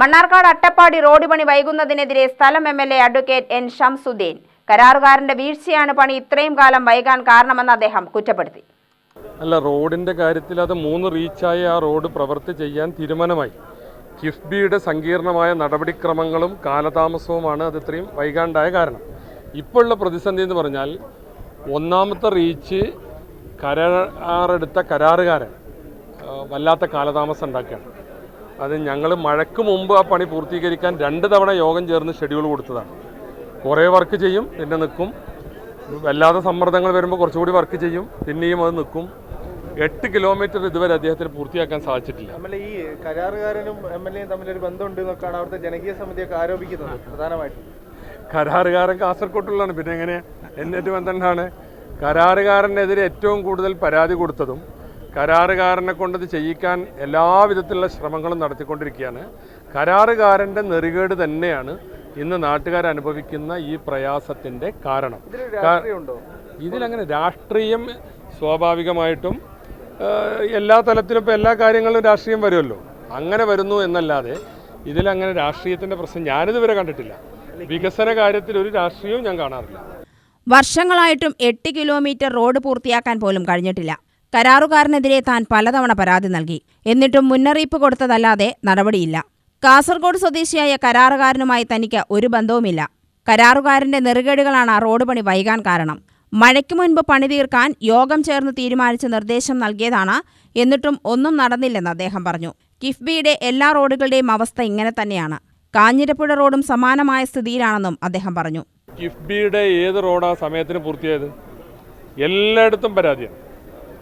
Mannarkkad Attappadi road പണി വൈകുന്നതിനെതിരെ സ്ഥലം M L A advocate N Shamsuddin. കരാറുകാരന്റെ വീഴ്ചയാണ് പണി ഇത്രയും കാലം വൈകാൻ കാരണമെന്ന് അദ്ദേഹം കുറ്റപ്പെടുത്തി. അല്ല റോഡിന്റെ കാര്യത്തിൽ അത് മൂന്ന് റീച്ചായി ആ റോഡ് പ്രവൃത്തി ചെയ്യാൻ തീരുമാനമായി. കിഫ്ബിയുടെ സങ്കീർണമായ നടപടിക്രമങ്ങളും കാലതാമസവുമാണ് അത് ഇത്രയും വൈകാണ്ടായ കാരണം. ഇപ്പോഴുള്ള പ്രതിസന്ധി എന്ന് പറഞ്ഞാൽ ഒന്നാമത്തെ റീച്ച് കരാറെടുത്ത കരാറുകാരൻ വല്ലാത്ത കാലതാമസം ഉണ്ടാക്കുകയാണ്. അത് ഞങ്ങൾ മഴയ്ക്ക് മുമ്പ് ആ പണി പൂർത്തീകരിക്കാൻ രണ്ട് തവണ യോഗം ചേർന്ന് ഷെഡ്യൂൾ കൊടുത്തതാണ്. കുറേ വർക്ക് ചെയ്യും പിന്നെ നിൽക്കും വല്ലാതെ സമ്മർദ്ദങ്ങൾ വരുമ്പോൾ കുറച്ചുകൂടി വർക്ക് ചെയ്യും പിന്നെയും അത് നിൽക്കും എട്ട് കിലോമീറ്റർ ഇതുവരെ അദ്ദേഹത്തിന് പൂർത്തിയാക്കാൻ സാധിച്ചിട്ടില്ല. ഈ കരാറുകാരനും എം എൽ എയും തമ്മിലൊരു ബന്ധമുണ്ട് എന്നൊക്കെയാണ് അവിടുത്തെ ജനകീയ സമിതിയൊക്കെ ആരോപിക്കുന്നത് പ്രധാനമായിട്ടും. കരാറുകാരൻ കാസർകോട്ടുള്ളതാണ് പിന്നെ എങ്ങനെ എന്നിട്ട് ബന്ധമാണ് കരാറുകാരനെതിരെ ഏറ്റവും കൂടുതൽ പരാതി കൊടുത്തതും കരാറുകാരനെ കൊണ്ടത് ചെയ്യിക്കാൻ എല്ലാവിധത്തിലുള്ള ശ്രമങ്ങളും നടത്തിക്കൊണ്ടിരിക്കുകയാണ്. കരാറുകാരന്റെ നെറികേട് തന്നെയാണ് ഇന്ന് നാട്ടുകാർ അനുഭവിക്കുന്ന ഈ പ്രയാസത്തിന്റെ കാരണം. ഇതിലങ്ങനെ രാഷ്ട്രീയം സ്വാഭാവികമായിട്ടും എല്ലാ തലത്തിലും ഇപ്പോൾ എല്ലാ കാര്യങ്ങളിലും രാഷ്ട്രീയം വരുമല്ലോ. അങ്ങനെ വരുന്നു എന്നല്ലാതെ ഇതിലങ്ങനെ രാഷ്ട്രീയത്തിന്റെ പ്രശ്നം ഞാനിതുവരെ കണ്ടിട്ടില്ല. വികസന കാര്യത്തിൽ ഒരു രാഷ്ട്രീയവും ഞാൻ കാണാറില്ല. വർഷങ്ങളായിട്ടും എട്ട് കിലോമീറ്റർ റോഡ് പൂർത്തിയാക്കാൻ പോലും കഴിഞ്ഞിട്ടില്ല. കരാറുകാരനെതിരെ താൻ പലതവണ പരാതി നൽകി. എന്നിട്ടും മുന്നറിയിപ്പ് കൊടുത്തതല്ലാതെ നടപടിയില്ല. കാസർഗോഡ് സ്വദേശിയായ കരാറുകാരനുമായി തനിക്ക് ഒരു ബന്ധവുമില്ല. കരാറുകാരന്റെ നെറുകേടുകളാണ് റോഡ് പണി വൈകാൻ കാരണം. മഴയ്ക്ക് മുൻപ് പണി തീർക്കാൻ യോഗം ചേർന്ന് തീരുമാനിച്ച നിർദ്ദേശം നൽകിയതാണ്. എന്നിട്ടും ഒന്നും നടന്നില്ലെന്ന് അദ്ദേഹം പറഞ്ഞു. കിഫ്ബിയുടെ എല്ലാ റോഡുകളുടെയും അവസ്ഥ ഇങ്ങനെ തന്നെയാണ്. കാഞ്ഞിരപ്പുഴ റോഡും സമാനമായ സ്ഥിതിയിലാണെന്നും അദ്ദേഹം പറഞ്ഞു. കിഫ്ബിയുടെ ഏത് റോഡാ സമയത്തിന് പൂർത്തിയായത്? എല്ലായിടത്തും പരാതിയാണ്.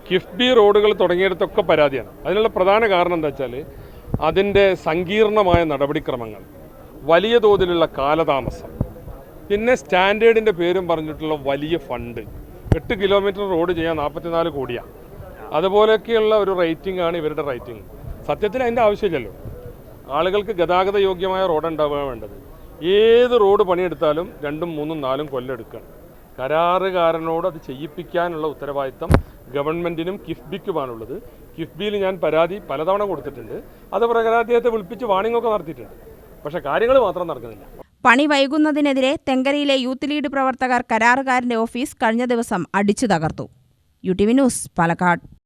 കിഫ്ബി റോഡുകൾ തുടങ്ങിയിടത്തൊക്കെ പരാതിയാണ്. അതിനുള്ള പ്രധാന കാരണം എന്താ വെച്ചാൽ അതിന്റെ സങ്കീർണമായ നടപടിക്രമങ്ങൾ വലിയ തോതിലുള്ള കാലതാമസം പിന്നെ സ്റ്റാൻഡേർഡിന്റെ പേരും പറഞ്ഞിട്ടുള്ള വലിയ ഫണ്ട്. എട്ട് കിലോമീറ്റർ റോഡ് ചെയ്യാൻ നാൽപ്പത്തിനാല് കോടിയാണ് അതുപോലെയൊക്കെയുള്ള ഒരു റേറ്റിംഗ് ആണ് ഇവരുടെ റേറ്റിംഗ്. സത്യത്തിൽ അതിന്റെ ആവശ്യമില്ലല്ലോ. ആളുകൾക്ക് ഗതാഗത യോഗ്യമായ റോഡ് ഉണ്ടാവുക വേണ്ടത്. ഏത് റോഡ് പണിയെടുത്താലും രണ്ടും മൂന്നും നാലും കൊല്ലം എടുക്കണം കരാറുകാരനോട് അത് ചെയ്യിപ്പിക്കാനുള്ള ഉത്തരവാദിത്തം ഗവൺമെന്റിനും കിഫ്ബിക്കുമാണുള്ളത്. കിഫ്ബിയിൽ ഞാൻ പരാതി പലതവണ കൊടുത്തിട്ടുണ്ട്. അത് പ്രകാരം അദ്ദേഹത്തെ വിളിപ്പിച്ച് വാണിംഗ് ഒക്കെ നടത്തിയിട്ടുണ്ട്. പക്ഷേ കാര്യങ്ങൾ മാത്രം നടക്കുന്നില്ല. പണി വൈകുന്നതിനെതിരെ തെങ്കരയിലെ യൂത്ത് ലീഡ് പ്രവർത്തകർ കരാറുകാരന്റെ ഓഫീസ് കഴിഞ്ഞ ദിവസം അടിച്ചു തകർത്തു. U T V news Palakkad.